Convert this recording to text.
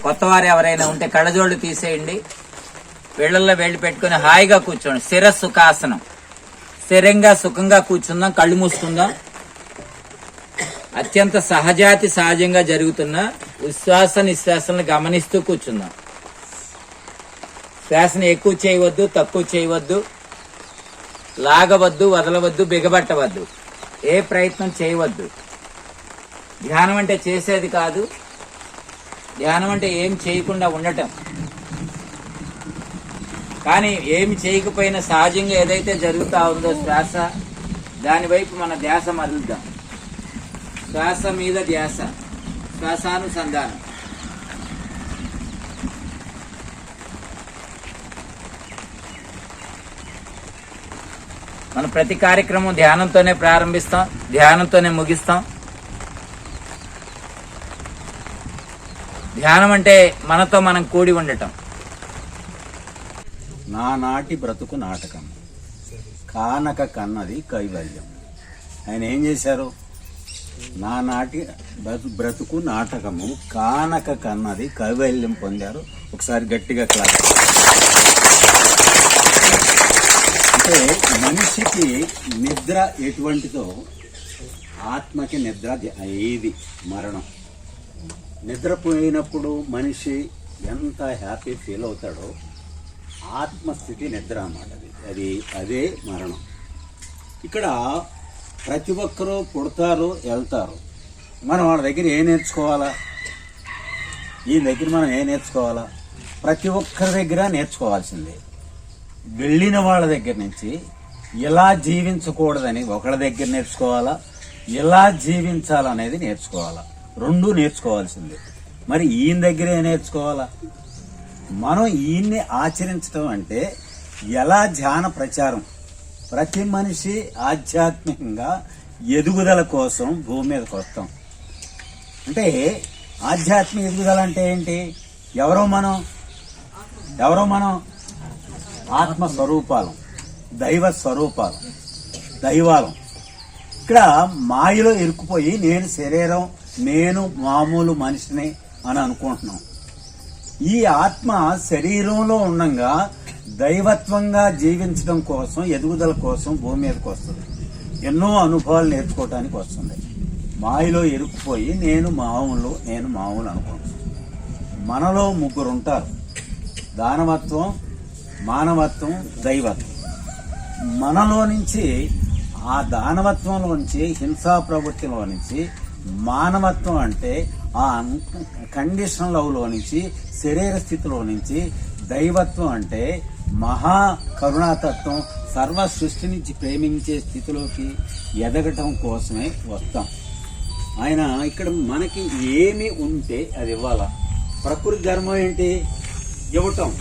కొత్తవారు ఎవరైనా ఉంటే కళ్ళజోళ్ళు తీసేయండి. వేళ్ళల్లో వేళ్ళు పెట్టుకుని హాయిగా కూర్చోండి. స్థిర సుఖాసనం స్థిరంగా సుఖంగా కూర్చుందాం కళ్ళు మూసుకుందాం. అత్యంత సహజాతి సహజంగా జరుగుతున్న ఉశ్వాస నిశ్వాసలను గమనిస్తూ కూర్చుందాం. శ్వాసను ఎక్కువ చేయవద్దు తక్కువ చేయవద్దు. లాగవద్దు వదలవద్దు బిగబట్టవద్దు. ఏ ప్రయత్నం చేయవద్దు. ధ్యానం అంటే చేసేది కాదు. ధ్యానం అంటే ఏం చేయకుండా ఉండటం. కానీ ఏమి చేయకపోయినా సహజంగా ఏదైతే జరుగుతూ ఉందో శ్వాస దానివైపు మన ధ్యాస మరలుద్దాం శ్వాస మీద ధ్యాస శ్వాసానుసంధానం. మన ప్రతి కార్యక్రమం ధ్యానంతోనే ప్రారంభిస్తాం ధ్యానంతోనే ముగిస్తాం. ధ్యానం అంటే మనతో మనం కూడి ఉండటం. నానాటి బ్రతుకు నాటకం. కానక కన్నది కైవల్యం. ఆయన ఏం చేశారు? నానాటి బ్రతు- బ్రతుకు నాటకము కానక కన్నది కైవల్యం పొందారు. ఒకసారి గట్టిగా క్లాస్ అంటే మనిషికి నిద్ర ఎటువంటిదో ఆత్మకి నిద్ర ఏది మరణం. నిద్రపోయినప్పుడు మనిషి ఎంత హ్యాపీ ఫీల్ అవుతాడో ఆత్మస్థితి నిద్ర అన్నమాట అది. అది అదే మరణం. ఇక్కడ ప్రతి ఒక్కరూ పుడతారు వెళ్తారు. మనం వాళ్ళ దగ్గర ఏం నేర్చుకోవాలా? ఈ దగ్గర మనం ఏం నేర్చుకోవాలా? ప్రతి ఒక్కరి దగ్గర నేర్చుకోవాల్సిందే. వెళ్ళిన వాళ్ళ దగ్గర నుంచి ఎలా జీవించకూడదని ఒకళ్ళ దగ్గర నేర్చుకోవాలా? ఎలా జీవించాలనేది నేర్చుకోవాలా? రెండు నేర్చుకోవాల్సిందే. మరి ఈయన దగ్గరే నేర్చుకోవాలా? మనం ఈయన్ని ఆచరించడం అంటే ఎలా ధ్యాన ప్రచారం? ప్రతి మనిషి ఆధ్యాత్మికంగా ఎదుగుదల కోసం భూమి మీదకి వస్తాం. అంటే ఆధ్యాత్మిక ఎదుగుదల అంటే ఏంటి? ఎవరో మనం? ఎవరో మనం? ఆత్మ స్వరూపాలం దైవ స్వరూపాలం. దైవాలం. ఇక్కడ మాయలో ఇరుక్కుపోయి నేను శరీరం నేను మామూలు మనిషిని అని అనుకుంటున్నాం. ఈ ఆత్మ శరీరంలో ఉండంగా దైవత్వంగా జీవించడం కోసం ఎదుగుదల కోసం భూమి మీదకి వస్తుంది. ఎన్నో అనుభవాలు నేర్చుకోవటానికి వస్తుంది. మాయలో ఇరుక్కుపోయి నేను మామూలు నేను మామూలు అనుకుంటున్నాను. మనలో ముగ్గురు ఉంటారు దానవత్వం మానవత్వం దైవత్వం. మనలో నుంచి ఆ దానవత్వంలో నుంచి హింసా ప్రవృత్తిలో నుంచి మానవత్వం అంటే ఆ కండిషన్ లవ్లో నుంచి శరీర స్థితిలో నుంచి దైవత్వం అంటే మహా కరుణాతత్వం సర్వ సృష్టి నుంచి ప్రేమించే స్థితిలోకి ఎదగటం కోసమే వస్తాం. ఆయన ఇక్కడ మనకి ఏమి ఉంటే అది ఇవ్వాల? ప్రకృతి ధర్మం ఏంటి? ఇవ్వటం.